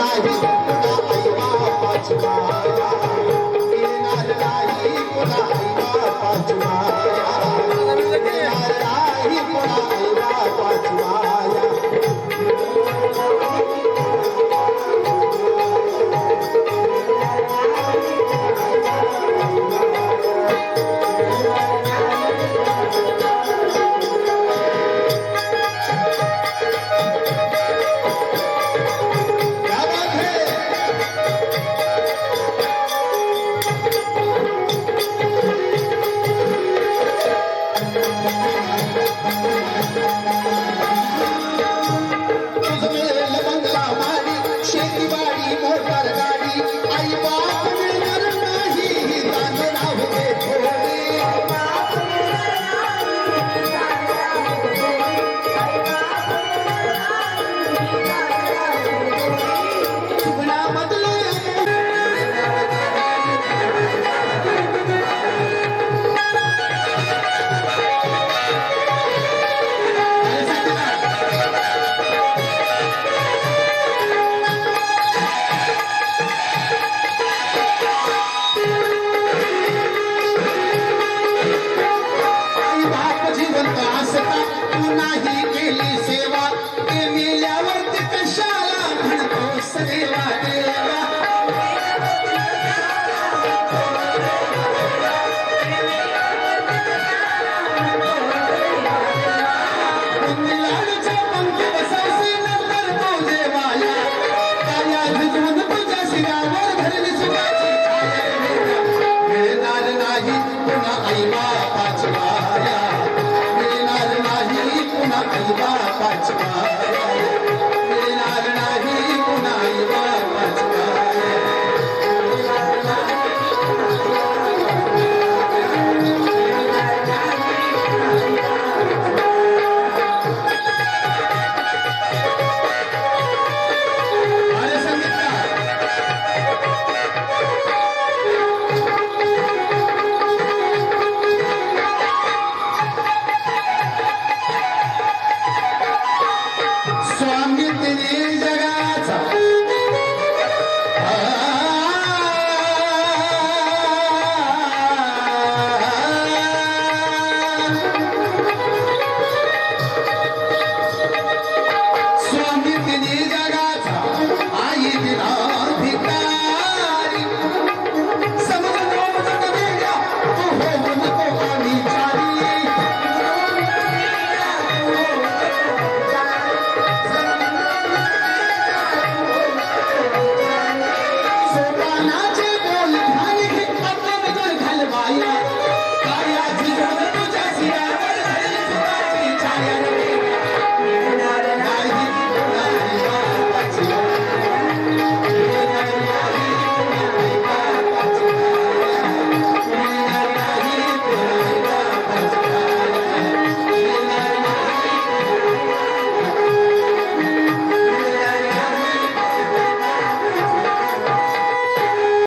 带病 नाही केली सेवा. ते मेल्यावर ते कशाला म्हणतो सदेवा